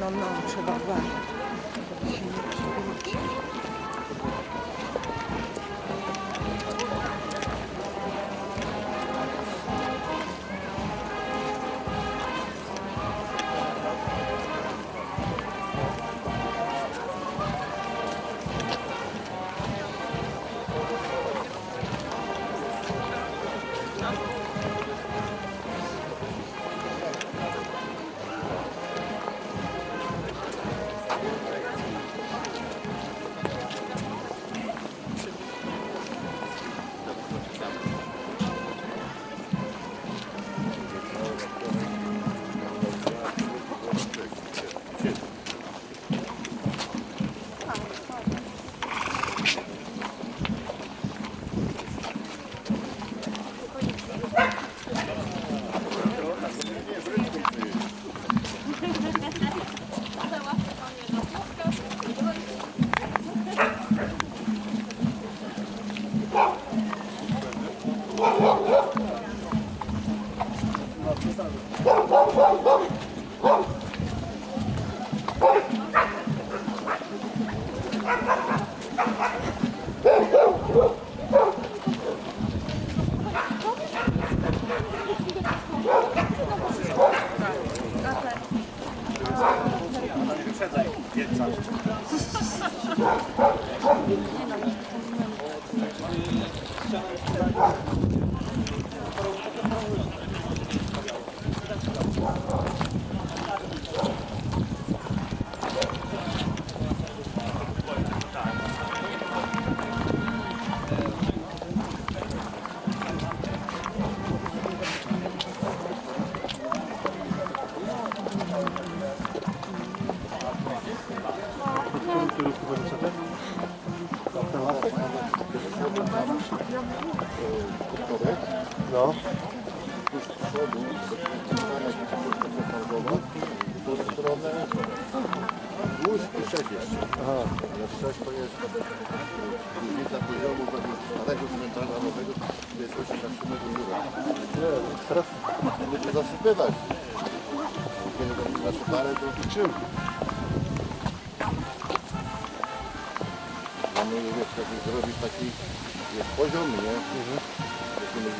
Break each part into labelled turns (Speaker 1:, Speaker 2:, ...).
Speaker 1: No, no, trzeba uważać, żeby się nie przewrócić.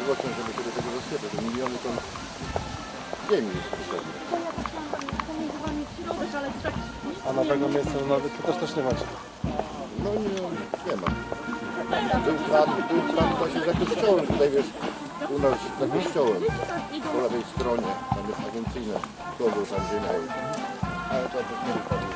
Speaker 2: Możliwością, żeby się do tego zasypać. To miliony ton ziemi jest potrzebne.
Speaker 3: a nowego miejsca nawet to też, też nie macie.
Speaker 2: No nie, nie ma. Był plan, był plan właśnie za kościołem, tutaj wiesz, u nas za kościołem, po lewej stronie, tam jest agencyjne, kogo tam gdzie miał. Ale to też nie wypadło.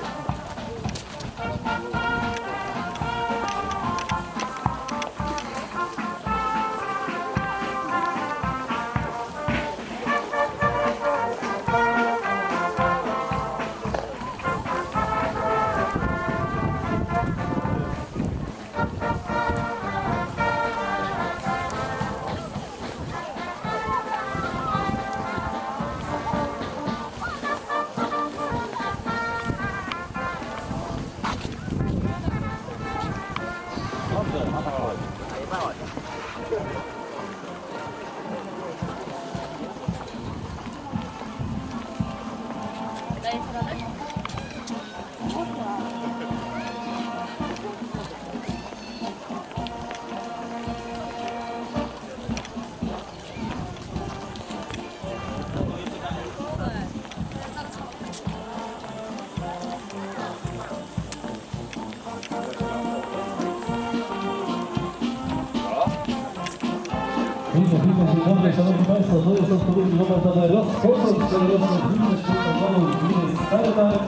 Speaker 4: Aby rozpocząć tegoroczną gminę świętowaną gminy Startarg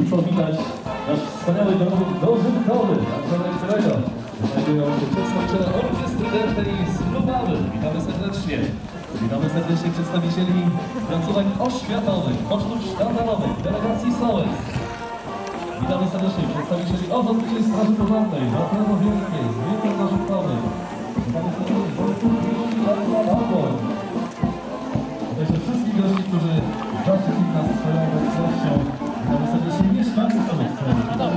Speaker 4: i powitać nasz wspaniały domowy dożynkowy, także którego znajdują się przedstawiciele Orkiestry Dętej z Lubawy. Witamy serdecznie. Witamy serdecznie przedstawicieli placówek oświatowych, pocztów sztandarowych, delegacji Sołec. Witamy serdecznie przedstawicieli Ochotniczej Straży Pożarnej, Zatrano Wielkiej, z Wielkim Dożynkowych. Witamy serdecznie Babor. Także wszystkich gości, którzy zaszczycili nas swoją obecnością. Serdecznie mieszkańców Sowieckiego. Witamy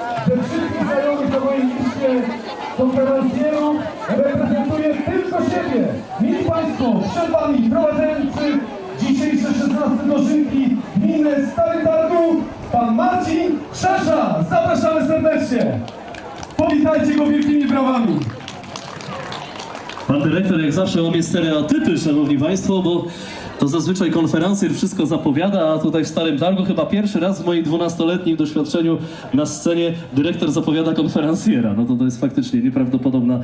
Speaker 5: ze wszystkich mojej liście konferencjerów. Reprezentuję tylko siebie. Mili Państwo, przed Wami prowadzący dzisiejsze 16 dożynki gminy Stary Targu, Pan Marcin Krzesza. Zapraszamy serdecznie. Powitajcie go wielkimi brawami.
Speaker 4: Pan dyrektor jak zawsze łamie stereotypy, szanowni państwo, bo to zazwyczaj konferencjer wszystko zapowiada, a tutaj w Starym Targu chyba pierwszy raz w moim 12-letnim doświadczeniu na scenie dyrektor zapowiada konferencjera. No to to jest faktycznie nieprawdopodobna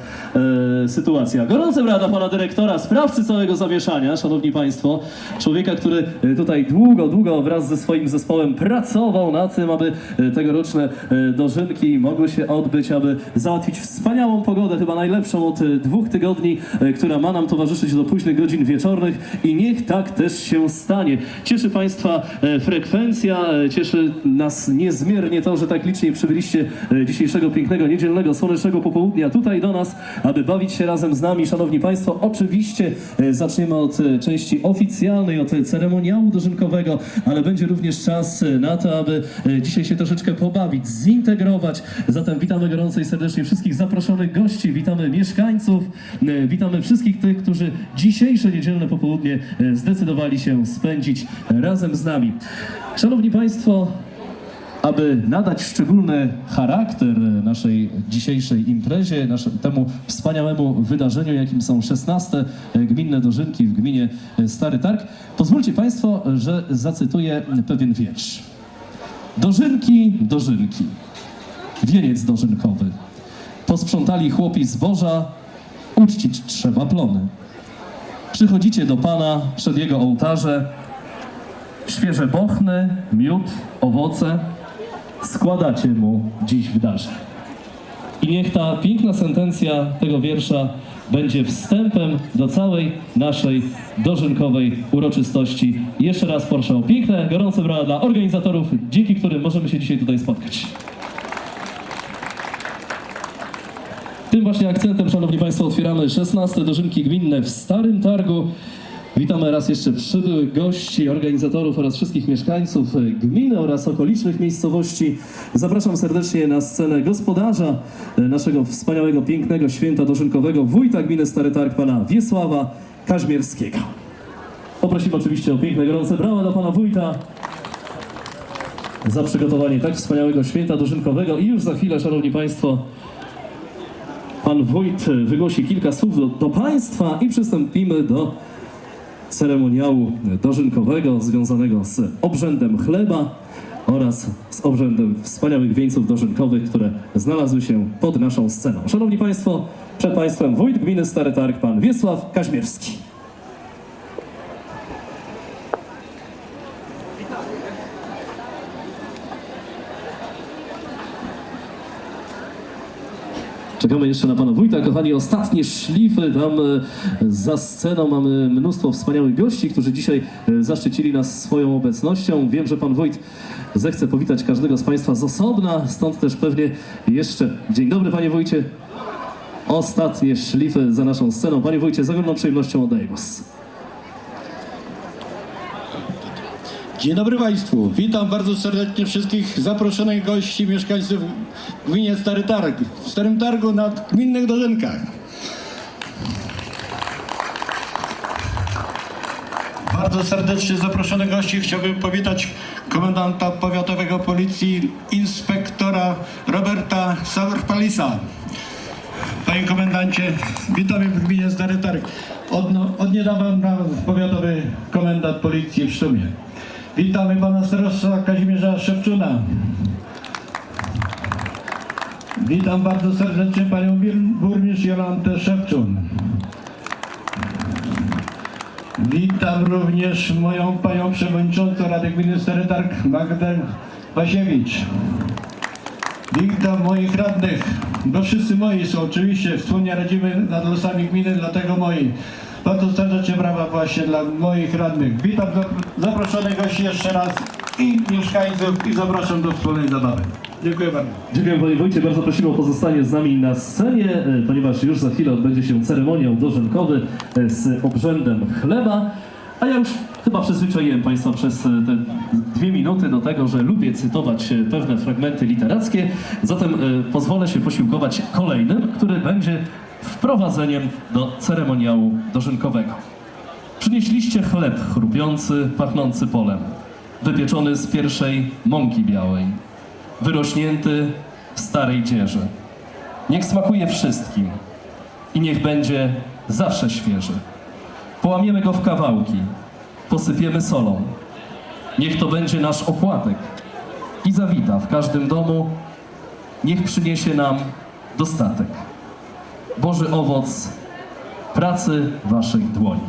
Speaker 4: e, sytuacja. Gorące brawa pana dyrektora, sprawcy całego zamieszania, szanowni państwo. Człowieka, który e, tutaj długo, długo wraz ze swoim zespołem pracował na tym, aby e, tegoroczne e, dożynki mogły się odbyć, aby załatwić wspaniałą pogodę, chyba najlepszą od dwóch tygodni, która ma nam towarzyszyć do późnych godzin wieczornych i niech tak też się stanie. Cieszy Państwa e, frekwencja, e, cieszy nas niezmiernie to, że tak licznie przybyliście e, dzisiejszego pięknego, niedzielnego, słonecznego popołudnia tutaj do nas, aby bawić się razem z nami. Szanowni Państwo, oczywiście zaczniemy od części oficjalnej, od ceremoniału dożynkowego, ale będzie również czas na to, aby dzisiaj się troszeczkę pobawić, zintegrować. Zatem witamy gorąco i serdecznie wszystkich zaproszonych gości, witamy mieszkańców, witamy wszystkich tych, którzy dzisiejsze niedzielne popołudnie e, zdecydowali się spędzić razem z nami. Szanowni Państwo, aby nadać szczególny charakter naszej dzisiejszej imprezie, temu wspaniałemu wydarzeniu, jakim są 16 gminne dożynki w gminie Stary Targ, pozwólcie Państwo, że zacytuję pewien wiersz. Dożynki, dożynki, wieniec dożynkowy. Posprzątali chłopi zboża, uczcić trzeba plony. Przychodzicie do Pana przed Jego ołtarze, świeże bochny, miód, owoce, składacie Mu dziś w darze. I niech ta piękna sentencja tego wiersza będzie wstępem do całej naszej dożynkowej uroczystości. Jeszcze raz proszę o piękne, gorące brawa dla organizatorów, dzięki którym możemy się dzisiaj tutaj spotkać. Tym właśnie akcentem, Szanowni Państwo, otwieramy 16 dożynki gminne w Starym Targu. Witamy raz jeszcze przybyłych gości, organizatorów oraz wszystkich mieszkańców gminy oraz okolicznych miejscowości. Zapraszam serdecznie na scenę gospodarza e, naszego wspaniałego, pięknego święta dożynkowego, wójta gminy Stary Targ, pana Wiesława Kaźmierskiego. Poprosimy oczywiście o piękne, gorące brawa dla pana wójta za przygotowanie tak wspaniałego święta dożynkowego i już za chwilę, Szanowni Państwo, Pan wójt wygłosi kilka słów do, do Państwa i przystąpimy do ceremoniału dożynkowego związanego z obrzędem chleba oraz z obrzędem wspaniałych wieńców dożynkowych, które znalazły się pod naszą sceną. Szanowni Państwo, przed Państwem wójt gminy Stary Targ, Pan Wiesław Kaźmierski. Czekamy jeszcze na pana wójta. Kochani, ostatnie szlify. Tam e, za sceną mamy mnóstwo wspaniałych gości, którzy dzisiaj e, zaszczycili nas swoją obecnością. Wiem, że pan wójt zechce powitać każdego z państwa z osobna, stąd też pewnie jeszcze dzień dobry, panie wójcie. Ostatnie szlify za naszą sceną. Panie wójcie, z ogromną przyjemnością oddaję głos.
Speaker 6: Dzień dobry Państwu. Witam bardzo serdecznie wszystkich zaproszonych gości, mieszkańców w gminie Stary Targ. W Starym Targu na gminnych dożynkach. Bardzo serdecznie zaproszonych gości chciałbym powitać komendanta powiatowego policji, inspektora Roberta Sauerpalisa. Panie komendancie, witamy w gminie Stary Targ. Od, no, od niedawna powiatowy komendant policji w Sztumie. Witamy pana starosta Kazimierza Szewczuna. Witam bardzo serdecznie panią burmistrz Jolantę Szewczun. Witam również moją panią przewodniczącą Rady Gminy Stary Targ Magdę Wasiewicz. Witam moich radnych, bo wszyscy moi są oczywiście, wspólnie radzimy nad losami gminy, dlatego moi. Bardzo serdecznie brawa właśnie dla moich radnych. Witam zap- zaproszonych gości jeszcze raz i mieszkańców i zapraszam do wspólnej zabawy. Dziękuję bardzo.
Speaker 4: Dziękuję panie wójcie, bardzo prosimy o pozostanie z nami na scenie, e, ponieważ już za chwilę odbędzie się ceremoniał dożynkowy e, z obrzędem chleba. A ja już chyba przyzwyczaiłem Państwa przez e, te dwie minuty do tego, że lubię cytować pewne fragmenty literackie, zatem pozwolę się posiłkować kolejnym, który będzie wprowadzeniem do ceremoniału dożynkowego. Przynieśliście chleb chrupiący, pachnący polem, wypieczony z pierwszej mąki białej, wyrośnięty w starej dzieży. Niech smakuje wszystkim i niech będzie zawsze świeży. Połamiemy go w kawałki, posypiemy solą. Niech to będzie nasz opłatek i zawita w każdym domu. Niech przyniesie nam dostatek. Boży owoc pracy waszych dłoni.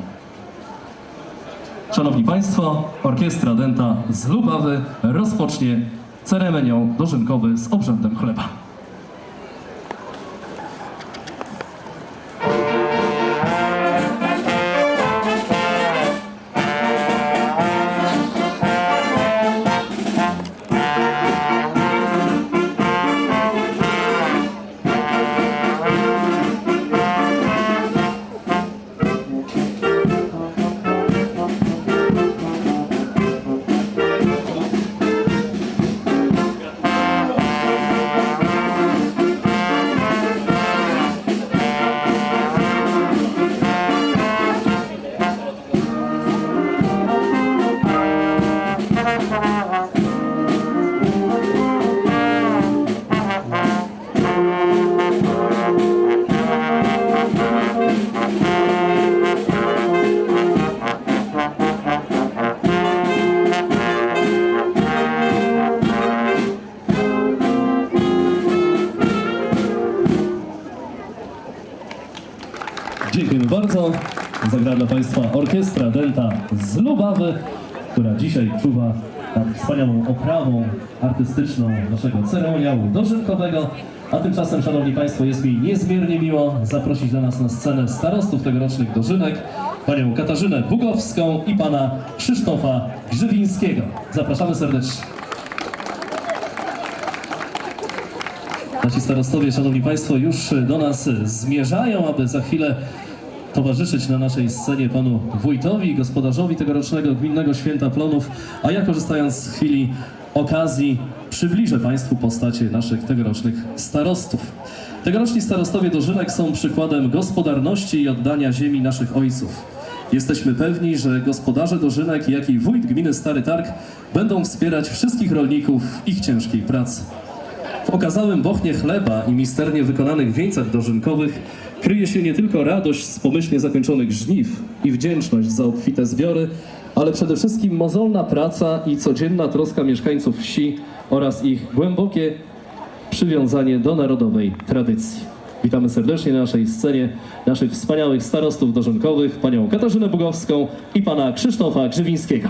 Speaker 4: Szanowni Państwo, Orkiestra Denta z Lubawy rozpocznie ceremonią dożynkowy z obrzędem chleba. Zagra dla Państwa Orkiestra Denta z Lubawy, która dzisiaj czuwa nad wspaniałą oprawą artystyczną naszego ceremoniału dożynkowego. A tymczasem, Szanowni Państwo, jest mi niezmiernie miło zaprosić do nas na scenę starostów tegorocznych dożynek, panią Katarzynę Bugowską i pana Krzysztofa Grzywińskiego. Zapraszamy serdecznie. Nasi starostowie, szanowni państwo, już do nas zmierzają, aby za chwilę towarzyszyć na naszej scenie panu wójtowi, gospodarzowi tegorocznego Gminnego Święta Plonów, a ja korzystając z chwili okazji przybliżę państwu postacie naszych tegorocznych starostów. Tegoroczni starostowie Dożynek są przykładem gospodarności i oddania ziemi naszych ojców. Jesteśmy pewni, że gospodarze Dożynek, jak i wójt gminy Stary Targ będą wspierać wszystkich rolników w ich ciężkiej pracy. W okazałym bochnie chleba i misternie wykonanych wieńcach dożynkowych kryje się nie tylko radość z pomyślnie zakończonych żniw i wdzięczność za obfite zbiory, ale przede wszystkim mozolna praca i codzienna troska mieszkańców wsi oraz ich głębokie przywiązanie do narodowej tradycji. Witamy serdecznie na naszej scenie naszych wspaniałych starostów dożynkowych, panią Katarzynę Bugowską i pana Krzysztofa Grzywińskiego.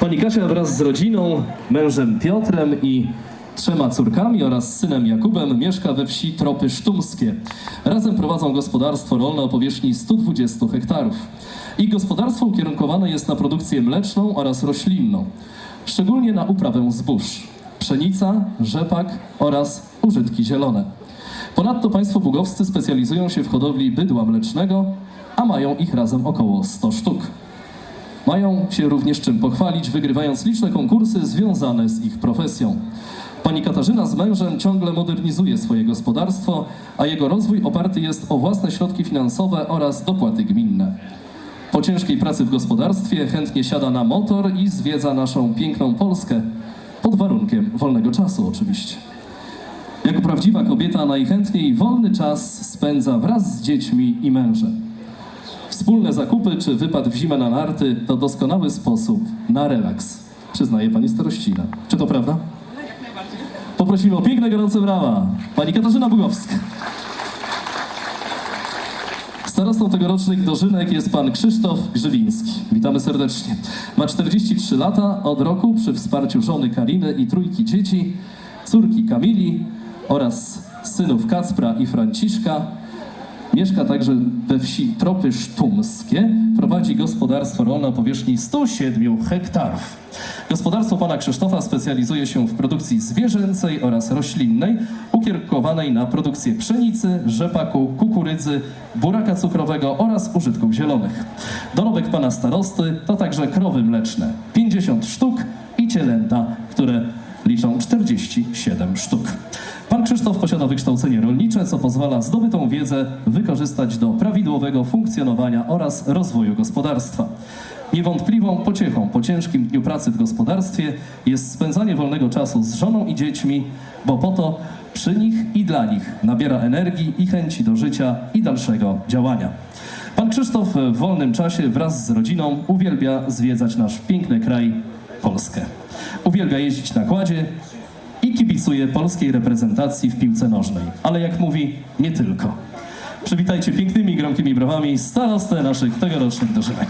Speaker 4: Pani Kasia wraz z rodziną, mężem Piotrem i trzema córkami oraz synem Jakubem mieszka we wsi Tropy Sztumskie. Razem prowadzą gospodarstwo rolne o powierzchni 120 hektarów. Ich gospodarstwo ukierunkowane jest na produkcję mleczną oraz roślinną, szczególnie na uprawę zbóż, pszenica, rzepak oraz użytki zielone. Ponadto państwo bugowscy specjalizują się w hodowli bydła mlecznego, a mają ich razem około 100 sztuk. Mają się również czym pochwalić, wygrywając liczne konkursy związane z ich profesją. Pani Katarzyna z mężem ciągle modernizuje swoje gospodarstwo, a jego rozwój oparty jest o własne środki finansowe oraz dopłaty gminne. Po ciężkiej pracy w gospodarstwie chętnie siada na motor i zwiedza naszą piękną Polskę, pod warunkiem wolnego czasu oczywiście. Jako prawdziwa kobieta najchętniej wolny czas spędza wraz z dziećmi i mężem. Wspólne zakupy czy wypad w zimę na narty to doskonały sposób na relaks, przyznaje pani starościna. Czy to prawda? Poprosimy o piękne, gorące brawa. Pani Katarzyna Bugowska. Starostą tegorocznych dożynek jest pan Krzysztof Grzywiński. Witamy serdecznie. Ma 43 lata od roku przy wsparciu żony Kariny i trójki dzieci, córki Kamili oraz synów Kacpra i Franciszka. Mieszka także we wsi Tropy Sztumskie. Prowadzi gospodarstwo rolne o powierzchni 107 hektarów. Gospodarstwo pana Krzysztofa specjalizuje się w produkcji zwierzęcej oraz roślinnej, ukierunkowanej na produkcję pszenicy, rzepaku, kukurydzy, buraka cukrowego oraz użytków zielonych. Dorobek pana starosty to także krowy mleczne, 50 sztuk i cielęta, które liczą 47 sztuk. Pan Krzysztof posiada wykształcenie rolnicze, co pozwala zdobytą wiedzę wykorzystać do prawidłowego funkcjonowania oraz rozwoju gospodarstwa. Niewątpliwą pociechą po ciężkim dniu pracy w gospodarstwie jest spędzanie wolnego czasu z żoną i dziećmi, bo po to przy nich i dla nich nabiera energii i chęci do życia i dalszego działania. Pan Krzysztof w wolnym czasie wraz z rodziną uwielbia zwiedzać nasz piękny kraj, Polskę. Uwielbia jeździć na kładzie i kibicuje polskiej reprezentacji w piłce nożnej. Ale jak mówi, nie tylko. Przywitajcie pięknymi, gromkimi brawami starostę naszych tegorocznych dożynek.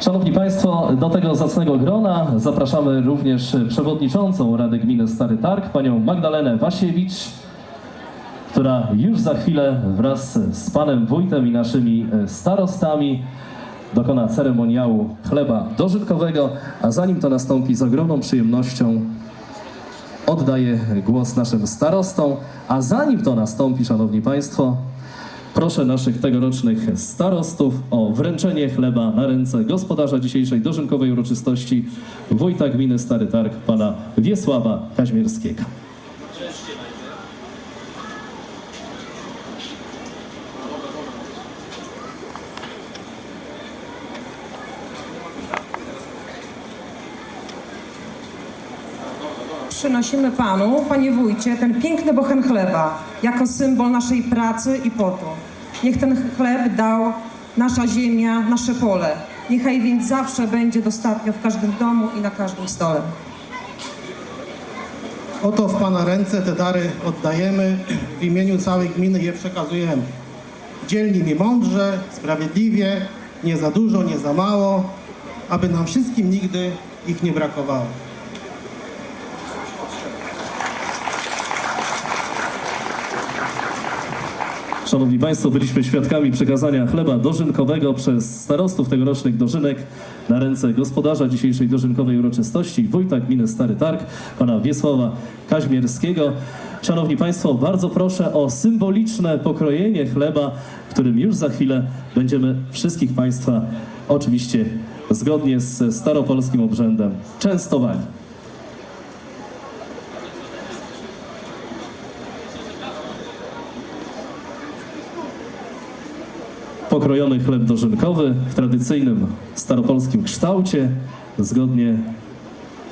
Speaker 4: Szanowni Państwo, do tego zacnego grona zapraszamy również przewodniczącą Rady Gminy Stary Targ, panią Magdalenę Wasiewicz, która już za chwilę wraz z panem wójtem i naszymi starostami dokona ceremoniału chleba dożytkowego, a zanim to nastąpi z ogromną przyjemnością oddaję głos naszym starostom, a zanim to nastąpi, Szanowni Państwo, proszę naszych tegorocznych starostów o wręczenie chleba na ręce gospodarza dzisiejszej dożynkowej uroczystości wójta gminy Stary Targ, pana Wiesława Kaźmierskiego.
Speaker 7: Przynosimy Panu, Panie Wójcie, ten piękny bochen chleba, jako symbol naszej pracy i potu. Niech ten chleb dał nasza ziemia, nasze pole. Niechaj więc zawsze będzie dostatnio w każdym domu i na każdym stole.
Speaker 8: Oto w Pana ręce te dary oddajemy, w imieniu całej gminy je przekazujemy. Dzielni mi mądrze, sprawiedliwie, nie za dużo, nie za mało, aby nam wszystkim nigdy ich nie brakowało.
Speaker 4: Szanowni Państwo, byliśmy świadkami przekazania chleba dożynkowego przez starostów tegorocznych dożynek na ręce gospodarza dzisiejszej dożynkowej uroczystości, wójta gminy Stary Targ, pana Wiesława Kaźmierskiego. Szanowni Państwo, bardzo proszę o symboliczne pokrojenie chleba, którym już za chwilę będziemy wszystkich Państwa oczywiście zgodnie z staropolskim obrzędem częstowali. Pokrojony chleb dożynkowy w tradycyjnym staropolskim kształcie, zgodnie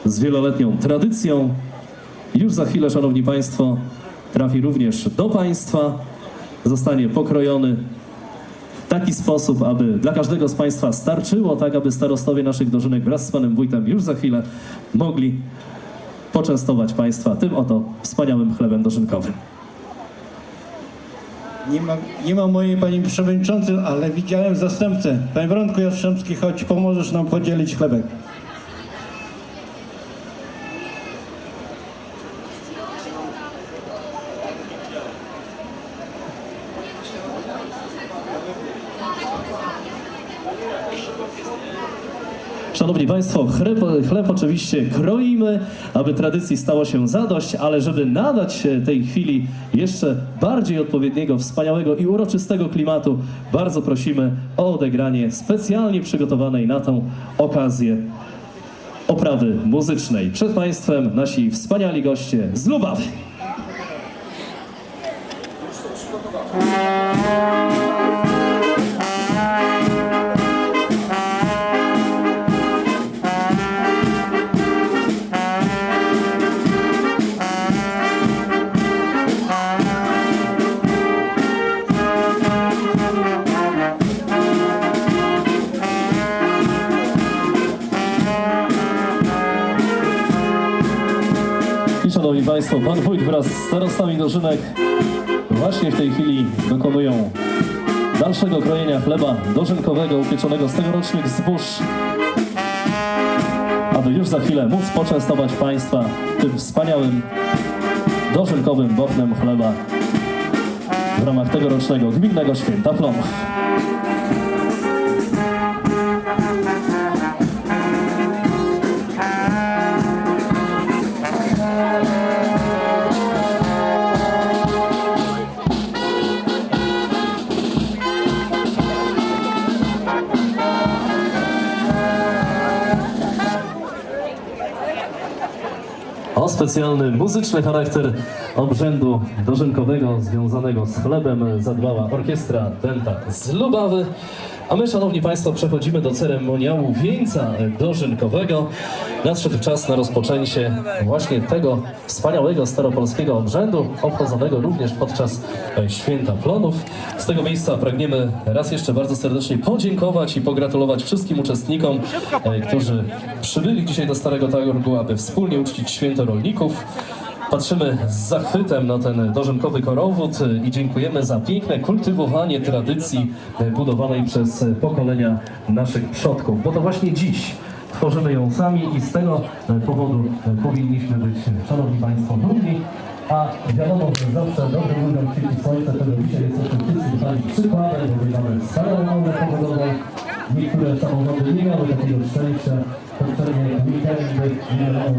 Speaker 4: z wieloletnią tradycją. Już za chwilę, Szanowni Państwo, trafi również do Państwa. Zostanie pokrojony w taki sposób, aby dla każdego z Państwa starczyło, tak aby starostowie naszych dożynek wraz z Panem Wójtem już za chwilę mogli poczęstować Państwa tym oto wspaniałym chlebem dożynkowym.
Speaker 6: Nie ma, nie ma mojej pani przewodniczącej, ale widziałem zastępcę. Panie Wronku Jastrzębski, chodź, pomożesz nam podzielić chlebek.
Speaker 4: Szanowni Państwo, chleb, chleb oczywiście kroimy, aby tradycji stało się zadość, ale żeby nadać tej chwili jeszcze bardziej odpowiedniego, wspaniałego i uroczystego klimatu, bardzo prosimy o odegranie specjalnie przygotowanej na tą okazję oprawy muzycznej. Przed Państwem nasi wspaniali goście z Lubawy. Szanowni Państwo, Pan Wójt wraz z starostami dożynek właśnie w tej chwili dokonują dalszego krojenia chleba dożynkowego upieczonego z tegorocznych zbóż, aby już za chwilę móc poczęstować Państwa tym wspaniałym dożynkowym bochnem chleba w ramach tegorocznego Gminnego Święta Plonów. Specjalny muzyczny charakter obrzędu dożynkowego związanego z chlebem zadbała orkiestra Denta z Lubawy. A my, Szanowni Państwo, przechodzimy do ceremoniału wieńca dożynkowego. Nadszedł czas na rozpoczęcie właśnie tego wspaniałego staropolskiego obrzędu, obchodzonego również podczas e, Święta Plonów. Z tego miejsca pragniemy raz jeszcze bardzo serdecznie podziękować i pogratulować wszystkim uczestnikom, e, którzy przybyli dzisiaj do Starego Targu, aby wspólnie uczcić Święto Rolników. Patrzymy z zachwytem na ten dożynkowy korowód i dziękujemy za piękne kultywowanie tradycji budowanej przez pokolenia naszych przodków, bo to właśnie dziś tworzymy ją sami i z tego powodu powinniśmy być, Szanowni Państwo, dumni. A wiadomo, że zawsze dobrym ludziom świeci słońce, tego dzisiaj jesteśmy wszyscy tutaj przykładem, bo mamy starą umowę powodową. Niektóre samorządy nie miały takiego szczęścia, Dziękuję bardzo.